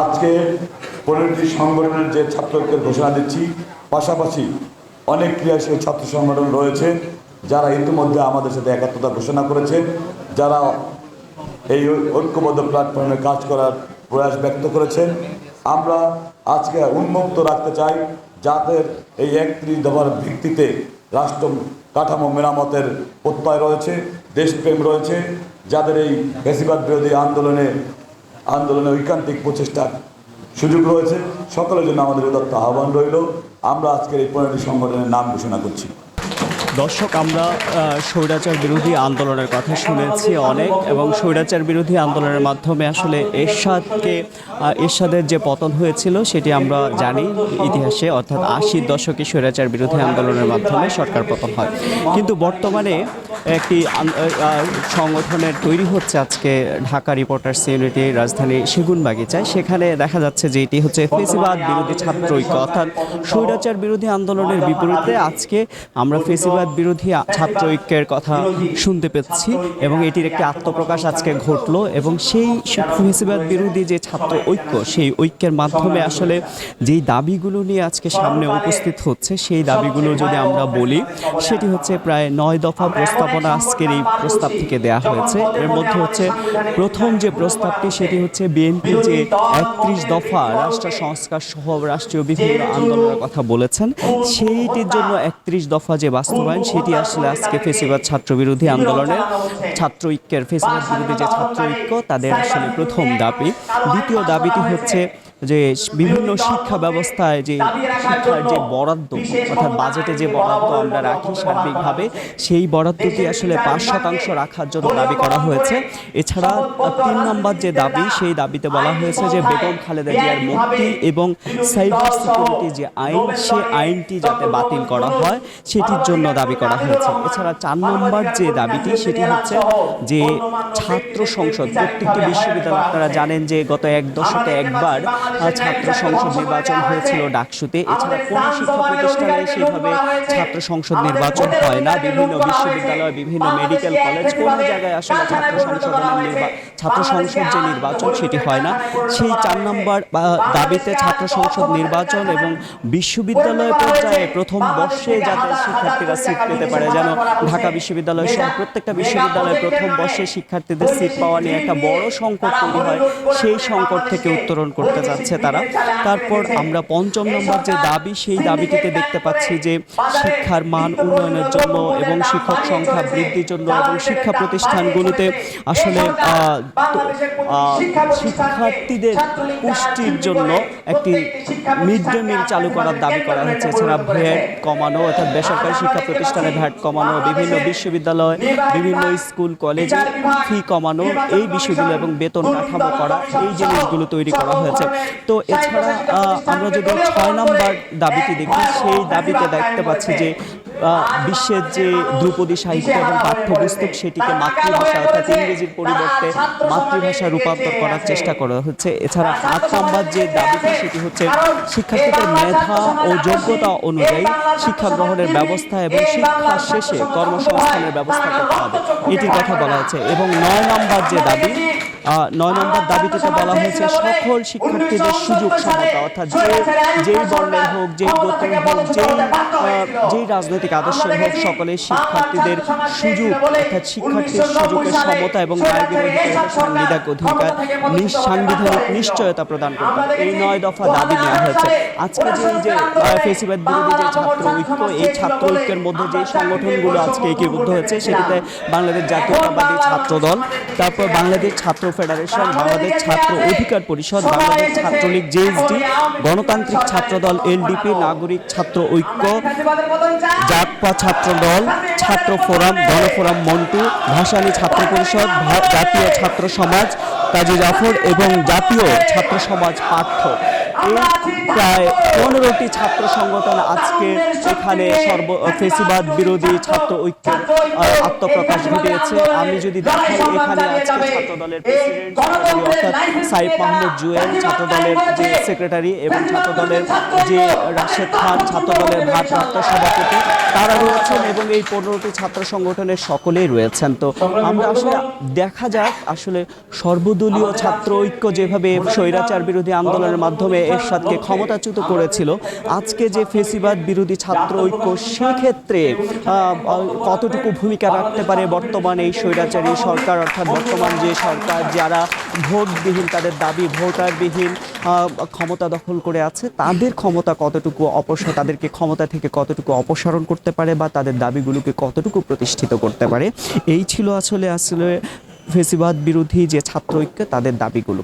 আজকে পনেরোটি সংগঠনের যে ছাত্রকে ঘোষণা দিচ্ছি, পাশাপাশি অনেক ক্রিয়াশীল ছাত্র সংগঠন রয়েছে, যারা ইতিমধ্যে আমাদের সাথে একাত্মতা ঘোষণা করেছে, যারা এই ঐক্যবদ্ধ প্ল্যাটফর্মে কাজ করার প্রয়াস ব্যক্ত করেছেন আমরা আজকে উন্মুক্ত রাখতে চাই যাতে এই একত্রিশ দফার ভিত্তিতে রাষ্ট্র কাঠামো মেরামতের প্রত্যয় রয়েছে, দেশপ্রেম রয়েছে, যাদের এই বেশিরভাগ বিরোধী আন্দোলনে আন্দোলনে ঐকান্তিক প্রচেষ্টার সুযোগ রয়েছে। সকলের জন্য আমাদের উদাত্ত আহ্বান রইল। আমরা আজকের এই পনেরোটি সংগঠনের নাম ঘোষণা করছি। দর্শক, আমরা স্বৈরাচার বিরোধী আন্দোলনের কথা শুনেছি অনেক এবং স্বৈরাচার বিরোধী আন্দোলনের মাধ্যমে আসলে এরশাদকে এরশাদের যে পতন হয়েছিল সেটি আমরা জানি ইতিহাসে, অর্থাৎ আশির দশকে স্বৈরাচার বিরোধী আন্দোলনের মাধ্যমে সরকার পতন হয়। কিন্তু বর্তমানে একটি সংগঠনের তৈরি হচ্ছে আজকে ঢাকা রিপোর্টার্স ইউনিটি রাজধানী সেগুনবাগিচায়। সেখানে দেখা যাচ্ছে যে এটি হচ্ছে ফেসিবাদ বিরোধী ছাত্র ঐক্য। অর্থাৎ স্বৈরাচার বিরোধী আন্দোলনের বিপরীতে আজকে আমরা ফেসিবাদ বিরোধী ছাত্র ঐক্যের কথা শুনতে পেয়েছি এবং এটির একটি আত্মপ্রকাশ আজকে ঘটলো এবং সেই ফেসিবাদ বিরোধী যে ছাত্র ঐক্য, সেই ঐক্যের মাধ্যমে আসলে যেই দাবিগুলো নিয়ে আজকে সামনে উপস্থিত হচ্ছে, সেই দাবিগুলো যদি আমরা বলি, সেটি হচ্ছে প্রায় নয় দফা প্রস্তাবনা আজকের এই প্রস্তাব থেকে দেয়া হয়েছে। এর মধ্যে হচ্ছে, প্রথম যে প্রস্তাবটি, সেটি হচ্ছে বিএনপি যে একত্রিশ দফা রাষ্ট্র সংস্কার সহ রাষ্ট্রীয় বিভিন্ন আন্দোলনের কথা বলেছেন, সেইটির জন্য একত্রিশ দফা যে বাস্তবায়ন, সেটি আসলে আজকে ফেসিবাদ ছাত্র বিরোধী আন্দোলনের ছাত্র ঐক্যের, ফেসিবাদ বিরোধী যে ছাত্র ঐক্য, তাদের আসলে প্রথম দাবি। দ্বিতীয় দাবিটি হচ্ছে যে বিভিন্ন শিক্ষা ব্যবস্থায় যে শিক্ষার যে বরাদ্দ, অর্থাৎ বাজেটে যে বরাদ্দ আমরা রাখি সার্বিকভাবে, সেই বরাদ্দটি আসলে পাঁচ শতাংশ রাখার জন্য দাবি করা হয়েছে। এছাড়া, তিন নম্বর যে দাবি, সেই দাবিতে বলা হয়েছে যে বেগম খালেদা জিয়ার মুক্তি এবং সাইবার সিকিউরিটি যে আইন সে আইনটি যাতে বাতিল করা হয়, সেটির জন্য দাবি করা হয়েছে। এছাড়া চার নম্বর যে দাবিটি, সেটি হচ্ছে যে ছাত্র সংসদ, প্রত্যেকটি বিশ্ববিদ্যালয়, আপনারা জানেন যে গত এক দশকে একবার ছাত্র সংসদ নির্বাচন হয়েছিল ডাকসুতে। এছাড়া কোনো শিক্ষা প্রতিষ্ঠানে সেইভাবে ছাত্র সংসদ নির্বাচন হয় না। বিভিন্ন বিশ্ববিদ্যালয় বিভিন্ন মেডিকেল কলেজ কোনো জায়গায় আসলে ছাত্র নির্বা ছাত্র সংসদ যে নির্বাচন সেটি হয় না। সেই চার নম্বর দাবিতে ছাত্র সংসদ নির্বাচন এবং বিশ্ববিদ্যালয় পর্যায়ে প্রথম বর্ষে যাতে শিক্ষার্থীরা সিট পেতে পারে যেন ঢাকা বিশ্ববিদ্যালয় সহ প্রত্যেকটা বিশ্ববিদ্যালয়ে প্রথম বর্ষে শিক্ষার্থীদের সিট পাওয়া নিয়ে একটা বড় সংকট তৈরি হয়। সেই সংকট থেকে উত্তরণ করতে যাচ্ছে তারা। তারপর আমরা পঞ্চম নম্বর যে দাবি সেই দাবিটিতে দেখতে পাচ্ছি যে শিক্ষার মান উন্নয়নের জন্য এবং শিক্ষক সংখ্যা বৃদ্ধির জন্য এবং শিক্ষা প্রতিষ্ঠানগুলোতে আসলে শিক্ষার্থীদের পুষ্টির জন্য একটি মিড ডে মিল চালু করার দাবি করা হচ্ছে এছাড়া ভ্যাট কমানো অর্থাৎ বেসরকারি শিক্ষা প্রতিষ্ঠানে ভ্যাট কমানো বিভিন্ন বিশ্ববিদ্যালয় বিভিন্ন স্কুল কলেজে ফি কমানো এই বিষয়গুলো এবং বেতন কাঠামো করা এই জিনিসগুলো তৈরি করা হয়েছে। তো এছাড়া আমরা যদি ছয় নম্বর দাবিটি দেখি সেই দাবিতে দেখতে পাচ্ছি যে বিশ্বের যে ধ্রুপদী সাহিত্য এবং পাঠ্যপুস্তক সেটিকে মাতৃভাষা অর্থাৎ ইংরেজির পরিবর্তে মাতৃভাষা রূপান্তর করার চেষ্টা করা হচ্ছে। এছাড়া আট নম্বর যে দাবিটি, সেটি হচ্ছে শিক্ষার্থীদের মেধা ও যোগ্যতা অনুযায়ী শিক্ষা গ্রহণের ব্যবস্থা এবং শিক্ষা শেষে কর্মসংস্থানের ব্যবস্থা করতে হবে। এটির কথা বলা হয়েছে। এবং নয় নম্বর যে দাবি নয় নম্বর দাবিটিতে বলা হয়েছে সকল শিক্ষার্থীদের সুযোগ সমতা অর্থাৎ যে যেই বর্ণের হোক যেই গোত্রের হোক যেই যেই রাজনৈতিক আদর্শের হোক সকলের শিক্ষার্থীদের সুযোগ অর্থাৎ শিক্ষার্থীর সুযোগের সমতা এবং সাংবিধানিক অধিকার সাংবিধানিক নিশ্চয়তা প্রদান করতে এই নয় দফা দাবি নেওয়া হয়েছে। আজকে যে এই যে ফেসিবাদ বিরোধী যে ছাত্র ঐক্য এই ছাত্র ঐক্যের মধ্যে যে সংগঠনগুলো আজকে একীভূত হয়েছে সেটিতে বাংলাদেশ জাতীয়তাবাদী ছাত্র দল তারপর বাংলাদেশ ছাত্র ফেডারেশন বাংলাদেশ ছাত্র অধিকার পরিষদ বাংলাদেশ ছাত্রলীগ জেএসডি গণতান্ত্রিক ছাত্র দল এলডিপি নাগরিক ছাত্র ঐক্য জাতপা ছাত্র দল ছাত্র ফোরাম গণফোরাম মন্টু ভাসানী ছাত্র পরিষদ জাতীয় ছাত্র সমাজ কাজী জাফর এবং জাতীয় ছাত্র সমাজ এই প্রায় পনেরোটি ছাত্র সংগঠন আজকে এখানে সর্ব ফেসিবাদ বিরোধী ছাত্র ঐক্যের আহ, আত্মপ্রকাশ ঘটিয়েছে। আমি যদি দেখি এখানে আজকে ছাত্র দলের প্রেসিডেন্ট অর্থাৎ সাইফ মাহমুদ জুয়েল ছাত্র দলের যে সেক্রেটারি এবং ছাত্র দলের যে রাশেদ খান ছাত্র দলের ভারপ্রাপ্ত সভাপতি তারা রয়েছেন এবং এই পনেরোটি ছাত্র সংগঠনের সকলেই রয়েছেন। তো আমরা আসলে দেখা যাক আসলে সর্বদলীয় ছাত্র ঐক্য যেভাবে স্বৈরাচার বিরোধী আন্দোলনের মাধ্যমে এরশাদকে ক্ষমতাচ্যুত করেছিল। আজকে যে ফেসিবাদ বিরোধী ছাত্র ঐক্য, সেক্ষেত্রে কতটুকু ভূমিকা রাখতে পারে বর্তমান এই স্বৈরাচারী সরকার? অর্থাৎ বর্তমান যে সরকার, যারা ভোটবিহীন, তাদের দাবি ভোটারবিহীন ক্ষমতা দখল করে আছে, তাদের ক্ষমতা কতটুকু অপসার তাদেরকে ক্ষমতা থেকে কতটুকু অপসারণ করতে পারে বা তাদের দাবিগুলোকে কতটুকু প্রতিষ্ঠিত করতে পারে? এই ছিল আসলে আসলে ফেসিবাদ বিরোধী যে ছাত্র ঐক্য, তাদের দাবিগুলো।